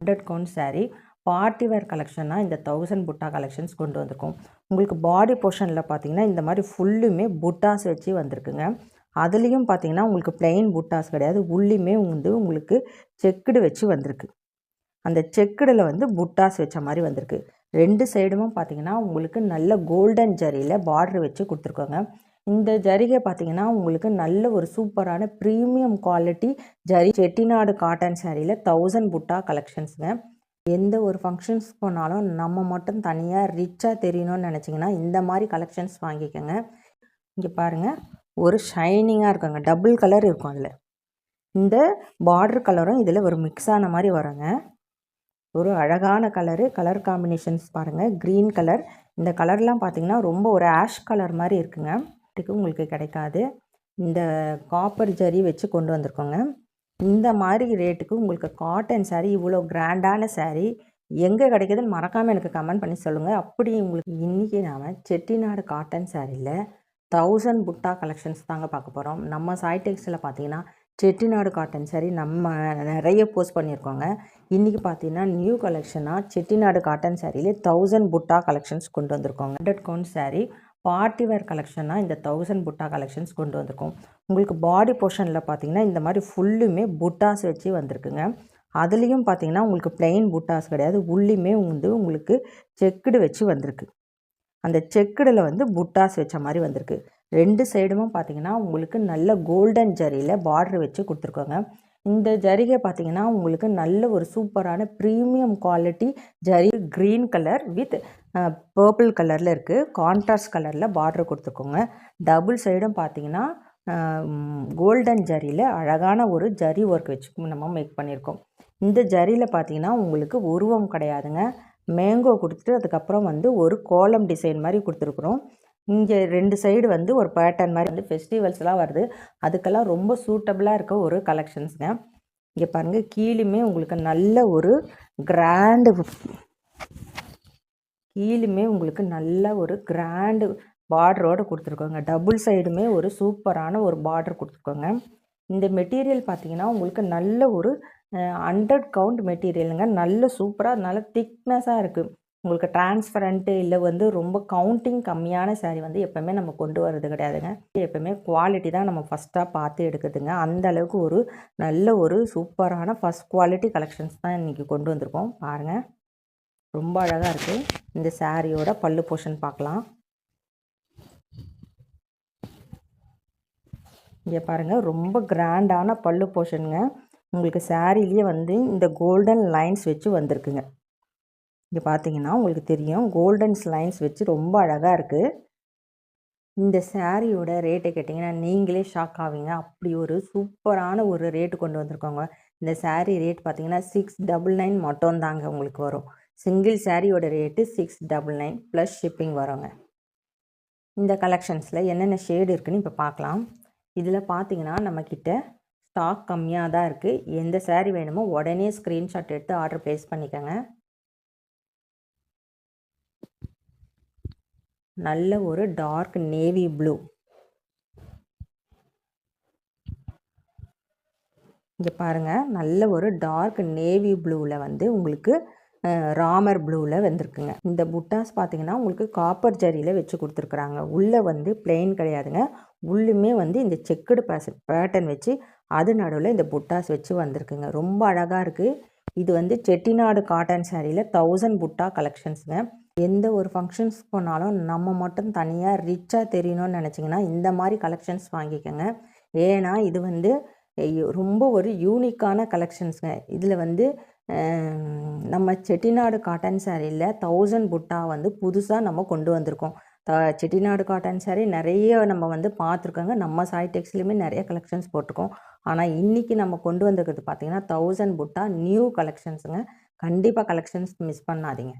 Hundred count sari party wear கலெக்ஷனாக இந்த thousand butta collections கொண்டு வந்திருக்கோம். உங்களுக்கு பாடி போர்ஷனில் பார்த்தீங்கன்னா இந்த மாதிரி ஃபுல்லுமே புட்டாஸ் வச்சு வந்திருக்குங்க. அதுலேயும் பார்த்தீங்கன்னா உங்களுக்கு பிளெயின் புட்டாஸ் கிடையாது. உள்ளியுமே வந்து உங்களுக்கு செக்குடு வச்சு வந்திருக்கு. அந்த செக்குடில் வந்து புட்டாஸ் வச்ச மாதிரி வந்திருக்கு. ரெண்டு சைடுமும் பார்த்தீங்கன்னா உங்களுக்கு நல்ல கோல்டன் ஜரியில் பார்டர் வச்சு கொடுத்துருக்கோங்க. இந்த ஜரிகை பார்த்தீங்கன்னா உங்களுக்கு நல்ல ஒரு சூப்பரான premium quality zari Chettinad cotton சாரியில் தௌசண்ட் புட்டா கலெக்ஷன்ஸுங்க எந்த ஒரு ஃபங்க்ஷன்ஸ் போனாலும் நம்ம மட்டும் தனியாக ரிச்சாக தெரியணும்னு நினச்சிங்கன்னா இந்த மாதிரி கலெக்ஷன்ஸ் வாங்கிக்கோங்க. இங்கே பாருங்கள் ஒரு ஷைனிங்காக இருக்குங்க. டபுள் கலர் இருக்கும் அதில். இந்த பார்டர் கலரும் இதில் ஒரு மிக்ஸ் ஆன மாதிரி வருங்க. ஒரு அழகான கலரு கலர் காம்பினேஷன்ஸ் பாருங்கள் க்ரீன் கலர் இந்த கலர்லாம் பார்த்தீங்கன்னா ரொம்ப ஒரு ஆஷ் கலர் மாதிரி இருக்குங்க. ரேட்டுக்கு உங்களுக்கு கிடைக்காது. இந்த காப்பர் ஜரி வச்சு கொண்டு வந்திருக்கோங்க. இந்த மாதிரி ரேட்டுக்கு உங்களுக்கு காட்டன் சாரீ இவ்வளோ கிராண்டான சாரீ எங்கே கிடைக்குதுன்னு மறக்காமல் எனக்கு கமெண்ட் பண்ணி சொல்லுங்கள் அப்படி உங்களுக்கு இன்றைக்கி நாம் செட்டிநாடு காட்டன் சாரியில் தௌசண்ட் புட்டா கலெக்ஷன்ஸ் தாங்க பார்க்க போகிறோம் நம்ம சாய்டெக்ஸில் பார்த்தீங்கன்னா செட்டிநாடு காட்டன் saree நம்ம நிறைய போஸ்ட் பண்ணியிருக்கோங்க. இன்றைக்கி பார்த்தீங்கன்னா நியூ கலெக்ஷனாக செட்டிநாடு காட்டன் சாரியிலே தௌசண்ட் புட்டா கலெக்ஷன்ஸ் கொண்டு வந்திருக்கோங்க. Hundred count sari party wear கலெக்ஷனாக இந்த தௌசண்ட் புட்டா கலெக்ஷன்ஸ் கொண்டு வந்திருக்கோம். உங்களுக்கு பாடி போர்ஷனில் பார்த்தீங்கன்னா இந்த மாதிரி ஃபுல்லுமே புட்டாஸ் வச்சு வந்திருக்குங்க. அதுலேயும் பார்த்தீங்கன்னா உங்களுக்கு பிளெயின் புட்டாஸ் கிடையாது. உள்ளியுமே வந்து உங்களுக்கு செக்குடு வச்சு வந்திருக்கு. அந்த செக்குடில் வந்து புட்டாஸ் வச்ச மாதிரி வந்திருக்கு. ரெண்டு சைடுமும் பார்த்தீங்கன்னா உங்களுக்கு நல்ல கோல்டன் ஜரியில் பார்டர் வச்சு கொடுத்துருக்கோங்க. இந்த ஜரிகை பார்த்தீங்கன்னா உங்களுக்கு நல்ல ஒரு சூப்பரான premium quality zari green colour with purple கலரில் இருக்குது கான்ட்ராஸ்ட் கலரில் பார்டர் கொடுத்துருக்கோங்க டபுள் சைடும் பார்த்தீங்கன்னா கோல்டன் ஜரியில் அழகான ஒரு ஜரி ஒர்க் வச்சு நம்ம மேக் பண்ணியிருக்கோம் இந்த ஜரியில் பார்த்தீங்கன்னா உங்களுக்கு உருவம் கிடையாதுங்க. மேங்கோ கொடுத்துட்டு அதுக்கப்புறம் வந்து ஒரு கோலம் டிசைன் மாதிரி கொடுத்துருக்குறோம். இங்கே ரெண்டு சைடு வந்து ஒரு பேட்டர்ன் மாதிரி வந்து ஃபெஸ்டிவல்ஸ்லாம் வருது. அதுக்கெல்லாம் ரொம்ப சூட்டபுளாக இருக்க ஒரு கலெக்ஷன்ஸுங்க இங்கே பாருங்கள் கீழுமே உங்களுக்கு நல்ல ஒரு கிராண்டு கீழுமே உங்களுக்கு நல்ல ஒரு கிராண்டு பார்டரோடு கொடுத்துருக்கோங்க. டபுள் சைடுமே ஒரு சூப்பரான ஒரு பார்டர் கொடுத்துருக்கோங்க. இந்த மெட்டீரியல் பார்த்தீங்கன்னா உங்களுக்கு நல்ல ஒரு ஹண்ட்ரட் கவுண்ட் மெட்டீரியலுங்க நல்ல சூப்பராக நல்ல திக்னஸாக இருக்குது உங்களுக்கு டிரான்ஸ்பரண்ட்டு இல்லை வந்து ரொம்ப கவுண்டிங் கம்மியான சாரீ வந்து எப்போவுமே நம்ம கொண்டு வர்றது கிடையாதுங்க. எப்போவுமே குவாலிட்டி தான் நம்ம ஃபஸ்ட்டாக பார்த்து எடுக்கிறதுங்க. அந்த அளவுக்கு ஒரு நல்ல ஒரு சூப்பரான ஃபஸ்ட் குவாலிட்டி கலெக்ஷன்ஸ் தான் இன்றைக்கி கொண்டு வந்திருக்கோம். பாருங்கள் ரொம்ப அழகாக இருக்குது இந்த சாரியோட பல்லு போர்ஷன் பார்க்கலாம். இங்கே பாருங்கள் ரொம்ப கிராண்டான பல்லு போர்ஷனுங்க உங்களுக்கு சாரீலேயே வந்து இந்த கோல்டன் லைன்ஸ் வச்சு வந்திருக்குங்க. இங்கே பார்த்தீங்கன்னா உங்களுக்கு தெரியும் கோல்டன் ஸ்லைன்ஸ் வச்சு ரொம்ப அழகாக இருக்குது இந்த சாரியோட ரேட்டை கேட்டிங்கன்னா நீங்களே ஷாக் ஆவீங்க. அப்படி ஒரு சூப்பரான ஒரு ரேட்டு கொண்டு வந்திருக்கோங்க. இந்த சாரீ ரேட் பார்த்தீங்கன்னா சிக்ஸ் டபுள் நைன் மட்டும் தாங்க உங்களுக்கு வரும். சிங்கிள் சாரியோட rate six double nine plus shipping வருங்க. இந்த கலெக்ஷன்ஸில் என்னென்ன ஷேடு இருக்குதுன்னு இப்போ பார்க்கலாம் இதில் பார்த்தீங்கன்னா நம்மக்கிட்ட ஸ்டாக் கம்மியாக தான் இருக்குது எந்த சாரீ வேணுமோ உடனே ஸ்க்ரீன்ஷாட் எடுத்து ஆர்டர் ப்ளேஸ் பண்ணிக்கோங்க. நல்ல ஒரு டார்க் நேவி ப்ளூ இங்கே பாருங்கள் நல்ல ஒரு டார்க் நேவி ப்ளூவில் வந்து உங்களுக்கு ராமர் ப்ளூவில் வந்திருக்குங்க. இந்த புட்டாஸ் பார்த்தீங்கன்னா உங்களுக்கு காப்பர் ஜரியில் வச்சு கொடுத்துருக்குறாங்க. உள்ளே வந்து பிளெயின் கிடையாதுங்க. உள்ளுமே வந்து இந்த செக்குடு பேச பேட்டர்ன் வச்சு அது நடுவில் இந்த புட்டாஸ் வச்சு வந்திருக்குங்க. ரொம்ப அழகாக இருக்குது இது வந்து செட்டிநாடு காட்டன் சாரியில் தௌசண்ட் புட்டா கலெக்ஷன்ஸுங்க எந்த ஒரு ஃபங்க்ஷன்ஸ் போனாலும் நம்ம மட்டும் தனியாக ரிச்சாக தெரியணும்னு நினச்சிங்கன்னா இந்த மாதிரி கலெக்ஷன்ஸ் வாங்கிக்கோங்க. ஏன்னா இது வந்து ரொம்ப ஒரு யூனிக்கான கலெக்ஷன்ஸுங்க இதில் வந்து நம்ம செட்டிநாடு காட்டன் சாரியில் தௌசண்ட் புட்டா வந்து புதுசாக நம்ம கொண்டு வந்திருக்கோம். த செட்டிநாடு காட்டன் சாரி நிறைய நம்ம வந்து பார்த்துருக்கோங்க. நம்ம சாய் டெக்ஸ்லையுமே நிறைய கலெக்ஷன்ஸ் போட்டிருக்கோம். ஆனால் இன்றைக்கி நம்ம கொண்டு வந்திருக்கிறது பார்த்திங்கன்னா தௌசண்ட் புட்டா நியூ கலெக்ஷன்ஸுங்க கண்டிப்பாக கலெக்ஷன்ஸ் மிஸ் பண்ணாதீங்க.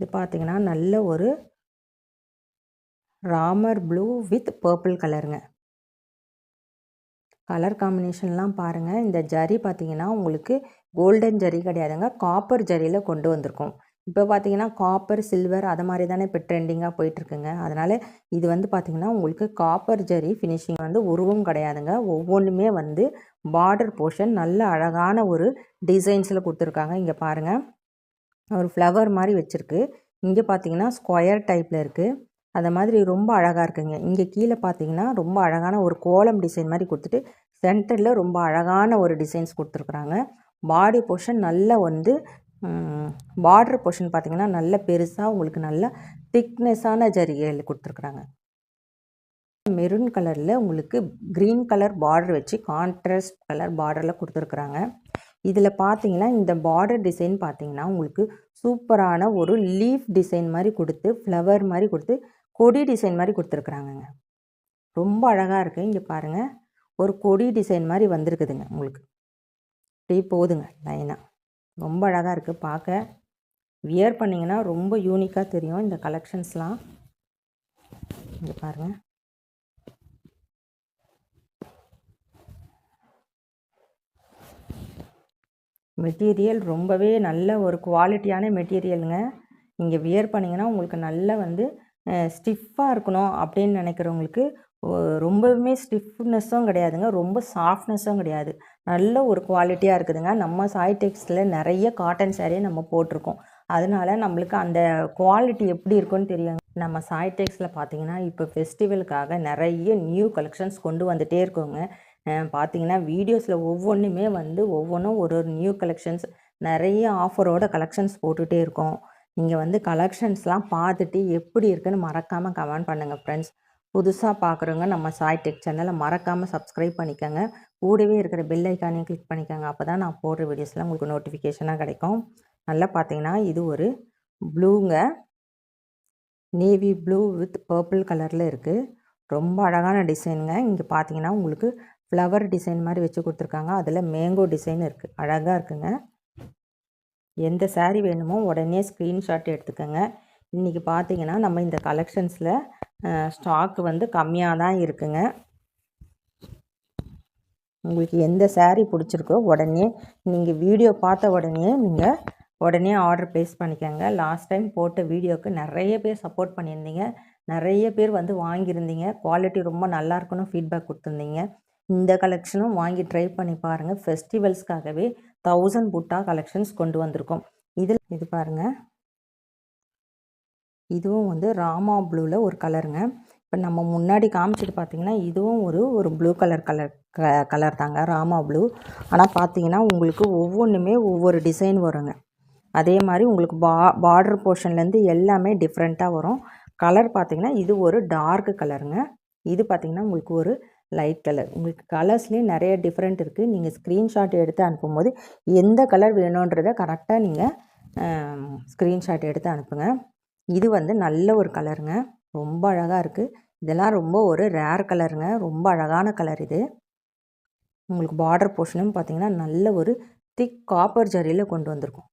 இது பார்த்தீங்கன்னா நல்ல ஒரு ராமர் ப்ளூ வித் பர்பிள் கலருங்க. கலர் காம்பினேஷன்லாம் பாருங்கள் இந்த ஜரி பார்த்தீங்கன்னா உங்களுக்கு கோல்டன் ஜரி கிடையாதுங்க. காப்பர் ஜரியில் கொண்டு வந்திருக்கோம். இப்போ பார்த்தீங்கன்னா காப்பர் சில்வர் அது மாதிரி தானே இப்போ ட்ரெண்டிங்காக போயிட்டுருக்குங்க. அதனால் இது வந்து பார்த்திங்கன்னா உங்களுக்கு காப்பர் ஜரி ஃபினிஷிங் வந்து உருவம் கிடையாதுங்க. ஒவ்வொன்றுமே வந்து பார்டர் போர்ஷன் நல்ல அழகான ஒரு டிசைன்ஸில் கொடுத்துருக்காங்க. இங்கே பாருங்கள் ஒரு ஃப்ளவர் மாதிரி வச்சுருக்கு. இங்கே பார்த்தீங்கன்னா ஸ்கொயர் டைப்பில் இருக்குது அதை மாதிரி ரொம்ப அழகாக இருக்குங்க. இங்கே கீழே பார்த்தீங்கன்னா ரொம்ப அழகான ஒரு கோலம் டிசைன் மாதிரி கொடுத்துட்டு சென்டரில் ரொம்ப அழகான ஒரு டிசைன்ஸ் கொடுத்துருக்குறாங்க. பாடி போர்ஷன் நல்லா வந்து பார்டர் போர்ஷன் பார்த்தீங்கன்னா நல்ல பெருசாக உங்களுக்கு நல்ல திக்னஸான ஜரிகைகள் கொடுத்துருக்குறாங்க. மெரூன் கலரில் உங்களுக்கு க்ரீன் கலர் பார்டர் வச்சு கான்ட்ராஸ்ட் கலர் பார்டரில் கொடுத்துருக்குறாங்க. இதில் பார்த்தீங்கன்னா இந்த பார்டர் டிசைன் பார்த்தீங்கன்னா உங்களுக்கு சூப்பரான ஒரு லீஃப் டிசைன் மாதிரி கொடுத்து ஃப்ளவர் மாதிரி கொடுத்து கொடி டிசைன் மாதிரி கொடுத்துருக்குறாங்கங்க. ரொம்ப அழகாக இருக்குது இங்கே பாருங்கள் ஒரு கொடி டிசைன் மாதிரி வந்திருக்குதுங்க உங்களுக்கு. அப்படியே போதுங்க லைனாக ரொம்ப அழகாக இருக்குது பார்க்க. வியர் பண்ணிங்கன்னா ரொம்ப யூனிக்காக தெரியும் இந்த கலெக்ஷன்ஸ்லாம் இங்கே பாருங்கள் மெட்டீரியல் ரொம்பவே நல்ல ஒரு குவாலிட்டியான மெட்டீரியலுங்க. நீங்கள் வியர் பண்ணிங்கன்னா உங்களுக்கு நல்ல வந்து ஸ்டிஃப்பாக இருக்கணும் அப்படின்னு நினைக்கிறவங்களுக்கு ரொம்பவுமே ஸ்டிஃப்னஸும் கிடையாதுங்க. ரொம்ப சாஃப்ட்னஸும் கிடையாது. நல்ல ஒரு குவாலிட்டியாக இருக்குதுங்க. நம்ம சாய் டெக்ஸில் நிறைய காட்டன் சாரியை நம்ம போட்டிருக்கோம். அதனால நம்மளுக்கு அந்த குவாலிட்டி எப்படி இருக்குன்னு தெரியும் நம்ம சாய் டெக்ஸில் பார்த்தீங்கன்னா இப்போ ஃபெஸ்டிவலுக்காக நிறைய நியூ கலெக்ஷன்ஸ் கொண்டு வந்துகிட்டே இருக்கோங்க. பார்த்தீங்கன்னா வீடியோஸில் ஒவ்வொன்றுமே வந்து ஒவ்வொன்றும் ஒரு ஒரு நியூ கலெக்ஷன்ஸ் நிறைய ஆஃபரோட கலெக்ஷன்ஸ் போட்டுகிட்டே இருக்கோம். நீங்கள் வந்து கலெக்ஷன்ஸ்லாம் பார்த்துட்டு எப்படி இருக்குன்னு மறக்காமல் கமெண்ட் பண்ணுங்கள் ஃப்ரெண்ட்ஸ் புதுசாக பார்க்குறவங்க நம்ம சாய் டெக் சேனலை மறக்காமல் சப்ஸ்கிரைப் பண்ணிக்கோங்க. கூடவே இருக்கிற பெல் ஐக்கானையும் கிளிக் பண்ணிக்கோங்க. அப்போ தான் நான் போடுற வீடியோஸ்லாம் உங்களுக்கு நோட்டிஃபிகேஷனாக கிடைக்கும். நல்லா பார்த்தீங்கன்னா இது ஒரு ப்ளூங்க நேவி ப்ளூ வித் பர்பிள் கலரில் இருக்குது ரொம்ப அழகான டிசைனுங்க இங்கே பார்த்தீங்கன்னா உங்களுக்கு ஃப்ளவர் டிசைன் மாதிரி வச்சு கொடுத்துருக்காங்க. அதில் மேங்கோ டிசைன் இருக்குது அழகாக இருக்குங்க. எந்த சேரீ வேணுமோ உடனே ஸ்க்ரீன்ஷாட் எடுத்துக்கோங்க. இன்றைக்கி பார்த்தீங்கன்னா நம்ம இந்த கலெக்ஷன்ஸில் ஸ்டாக்கு வந்து கம்மியாக தான் இருக்குங்க. உங்களுக்கு எந்த சேரீ பிடிச்சிருக்கோ உடனே நீங்கள் வீடியோ பார்த்த உடனே நீங்கள் உடனே ஆர்டர் ப்ளேஸ் பண்ணிக்கோங்க. லாஸ்ட் டைம் போட்ட வீடியோவுக்கு நிறைய பேர் சப்போர்ட் பண்ணியிருந்தீங்க. நிறைய பேர் வந்து வாங்கியிருந்தீங்க. குவாலிட்டி ரொம்ப நல்லாயிருக்குன்னு ஃபீட்பேக் கொடுத்துருந்தீங்க. இந்த கலெக்ஷனும் வாங்கி ட்ரை பண்ணி பாருங்கள் ஃபெஸ்டிவல்ஸ்க்காகவே தௌசண்ட் புட்டா கலெக்ஷன்ஸ் கொண்டு வந்திருக்கோம். இதில் இது பாருங்கள் இதுவும் வந்து ராமா ப்ளூவில் ஒரு கலருங்க இப்போ நம்ம முன்னாடி காமிச்சிட்டு பார்த்தீங்கன்னா இதுவும் ஒரு ஒரு ப்ளூ கலர் கலர் க கலர் தாங்க. ராமா ப்ளூ ஆனால் பார்த்தீங்கன்னா உங்களுக்கு ஒவ்வொன்றுமே ஒவ்வொரு டிசைன் வருங்க. அதே மாதிரி உங்களுக்கு பா பார்டர் போர்ஷன்லேருந்து எல்லாமே டிஃப்ரெண்ட்டாக வரும். கலர் பார்த்திங்கன்னா இது ஒரு டார்க் கலருங்க இது பார்த்திங்கன்னா உங்களுக்கு ஒரு லைட் கலர். உங்களுக்கு கலர்ஸ்லேயே நிறைய டிஃப்ரெண்ட் இருக்குது நீங்கள் ஸ்க்ரீன்ஷாட் எடுத்து அனுப்பும்போது எந்த கலர் வேணுன்றதை கரெக்டாக நீங்கள் ஸ்க்ரீன்ஷாட் எடுத்து அனுப்புங்க. இது வந்து நல்ல ஒரு கலருங்க. ரொம்ப அழகாக இருக்குது இதெல்லாம் ரொம்ப ஒரு ரேர் கலருங்க. ரொம்ப அழகான கலர் இது. உங்களுக்கு பார்டர் போர்ஷனும் பார்த்திங்கன்னா நல்ல ஒரு திக் காப்பர் ஜரியில் கொண்டு வந்திருக்கும்.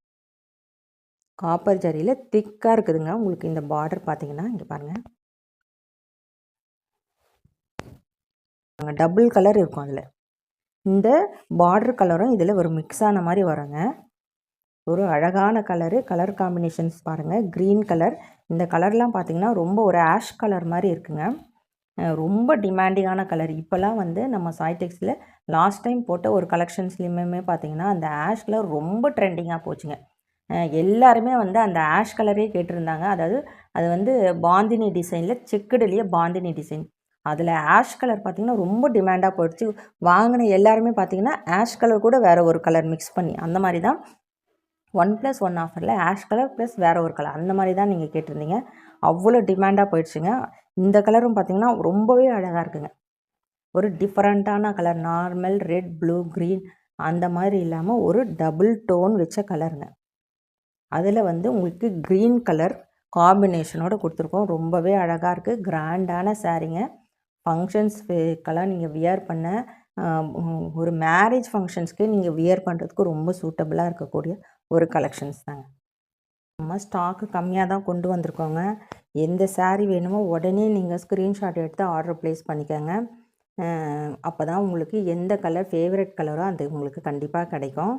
காப்பர் ஜரியில் திக்காக இருக்குதுங்க. உங்களுக்கு இந்த பார்டர் பார்த்தீங்கன்னா இங்கே பாருங்கள் டபுள் கலர் இருக்கும் அதில். இந்த பார்டர் கலரும் இதில் ஒரு மிக்ஸ் ஆன மாதிரி வருங்க. ஒரு அழகான கலரு கலர் காம்பினேஷன்ஸ் பாருங்கள் க்ரீன் கலர் இந்த கலர்லாம் பார்த்திங்கன்னா ரொம்ப ஒரு ஆஷ் கலர் மாதிரி இருக்குங்க. ரொம்ப டிமாண்டிங்கான கலர் இப்போல்லாம் வந்து நம்ம சாய்டெக்ஸில் லாஸ்ட் டைம் போட்ட ஒரு கலெக்ஷன்ஸ்லையுமே பார்த்திங்கன்னா அந்த ஆஷ் கலர் ரொம்ப ட்ரெண்டிங்காக போச்சுங்க. எல்லாருமே வந்து அந்த ஆஷ் கலரே கேட்டிருந்தாங்க. அதாவது அது வந்து பாந்தினி டிசைனில் செக்குடுலேயே பாந்தினி டிசைன் அதில் ஆஷ் கலர் பார்த்திங்கன்னா ரொம்ப டிமாண்டாக போயிடுச்சு. வாங்கின எல்லாருமே பார்த்திங்கன்னா ஆஷ் கலர் கூட வேறு ஒரு கலர் மிக்ஸ் பண்ணி அந்த மாதிரி தான் ஒன் ப்ளஸ் ஒன் ஆஃபரில் ஆஷ் கலர் ப்ளஸ் வேறு ஒரு கலர் அந்த மாதிரி தான் நீங்கள் கேட்டிருந்தீங்க அவ்வளோ டிமாண்டாக போயிடுச்சுங்க. இந்த கலரும் பார்த்திங்கன்னா ரொம்பவே அழகாக இருக்குங்க. ஒரு டிஃப்ரெண்ட்டான colour normal red blue green அந்த மாதிரி இல்லாமல் ஒரு டபுள் டோன் வச்ச கலருங்க அதில் வந்து உங்களுக்கு க்ரீன் கலர் காம்பினேஷனோடு கொடுத்துருக்கோம். ரொம்பவே அழகாக இருக்குது கிராண்டான சாரீங்க ஃபங்க்ஷன்ஸ் ஃபங்க்ஷன்ஸ்க்கெல்லாம் நீங்கள் வியர் பண்ண ஒரு மேரேஜ் ஃபங்க்ஷன்ஸ்க்கு நீங்கள் வியர் பண்ணுறதுக்கு ரொம்ப சூட்டபுளாக இருக்கக்கூடிய ஒரு கலெக்ஷன்ஸ் தாங்க. நம்ம ஸ்டாக்கு கம்மியாக தான் கொண்டு வந்திருக்கோங்க. எந்த சேரீ வேணுமோ உடனே நீங்கள் ஸ்க்ரீன்ஷாட் எடுத்து ஆர்டர் ப்ளேஸ் பண்ணிக்கோங்க. அப்போ தான் உங்களுக்கு எந்த கலர் ஃபேவரட் கலரோ அது உங்களுக்கு கண்டிப்பாக கிடைக்கும்.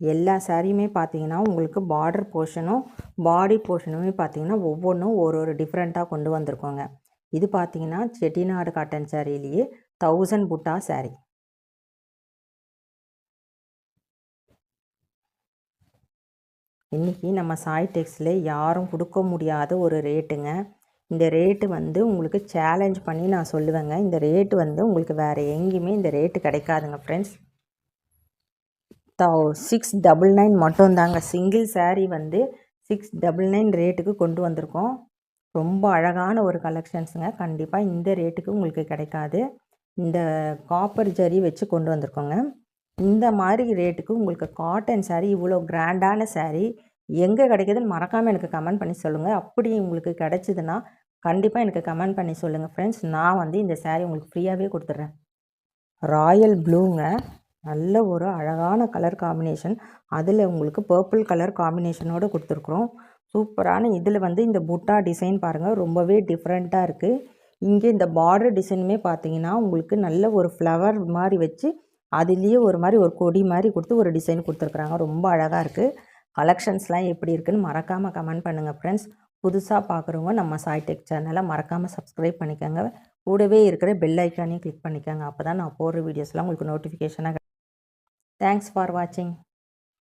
எல்லா சாரியுமே பார்த்தீங்கன்னா உங்களுக்கு பார்டர் போர்ஷனும் பாடி போர்ஷனுமே பார்த்தீங்கன்னா ஒவ்வொன்றும் ஒரு ஒரு டிஃப்ரெண்ட்டாக கொண்டு வந்திருக்கோங்க. இது பார்த்தீங்கன்னா செட்டிநாடு காட்டன் சாரீலேயே தௌசண்ட் புட்டா சாரீ இன்றைக்கி நம்ம சாய் டெக்ஸில் யாரும் கொடுக்க முடியாத ஒரு ரேட்டுங்க இந்த ரேட்டு வந்து உங்களுக்கு சேலஞ்ச் பண்ணி நான் சொல்லுவேங்க. இந்த ரேட்டு வந்து உங்களுக்கு வேறு எங்கேயுமே இந்த ரேட்டு கிடைக்காதுங்க ஃப்ரெண்ட்ஸ் தௌ சிக்ஸ் டபுள் நைன் மட்டும்தாங்க. சிங்கிள் சாரீ வந்து சிக்ஸ் டபுள் நைன் ரேட்டுக்கு கொண்டு வந்திருக்கோம். ரொம்ப அழகான ஒரு கலெக்ஷன்ஸுங்க. கண்டிப்பாக இந்த ரேட்டுக்கு உங்களுக்கு கிடைக்காது. இந்த காப்பர் ஜரி வச்சு கொண்டு வந்திருக்கோங்க. இந்த மாதிரி ரேட்டுக்கு உங்களுக்கு காட்டன் சேரீ இவ்வளோ கிராண்டான சாரீ எங்கே கிடைக்குதுன்னு மறக்காமல் எனக்கு கமெண்ட் பண்ணி சொல்லுங்கள் அப்படி உங்களுக்கு கிடைச்சிதுன்னா கண்டிப்பாக எனக்கு கமெண்ட் பண்ணி சொல்லுங்கள் ஃப்ரெண்ட்ஸ் நான் வந்து இந்த சாரீ உங்களுக்கு ஃப்ரீயாகவே கொடுத்துட்றேன். ராயல் ப்ளூங்க நல்ல ஒரு அழகான கலர் காம்பினேஷன் அதில் உங்களுக்கு பர்பிள் கலர் காம்பினேஷனோடு கொடுத்துருக்குறோம். சூப்பரான இதில் வந்து இந்த புட்டா டிசைன் பாருங்கள் ரொம்பவே டிஃப்ரெண்ட்டாக இருக்குது இங்கே இந்த பார்டர் டிசைனுமே பார்த்தீங்கன்னா உங்களுக்கு நல்ல ஒரு ஃப்ளவர் மாதிரி வச்சு அதுலேயே ஒரு மாதிரி ஒரு கொடி மாதிரி கொடுத்து ஒரு டிசைன் கொடுத்துருக்குறாங்க. ரொம்ப அழகாக இருக்குது கலெக்ஷன்ஸ்லாம் எப்படி இருக்குதுன்னு மறக்காமல் கமெண்ட் பண்ணுங்கள் ஃப்ரெண்ட்ஸ் புதுசாக பார்க்குறவங்க நம்ம சாய்டெக் சேனலை மறக்காமல் சப்ஸ்கிரைப் பண்ணிக்கோங்க. கூடவே இருக்கிற பெல் ஐக்கானையும் கிளிக் பண்ணிக்கோங்க. அப்போ தான் நான் போடுற வீடியோஸ்லாம் உங்களுக்கு நோட்டிஃபிகேஷனாக தேங்க்ஸ் ஃபார் வாட்சிங்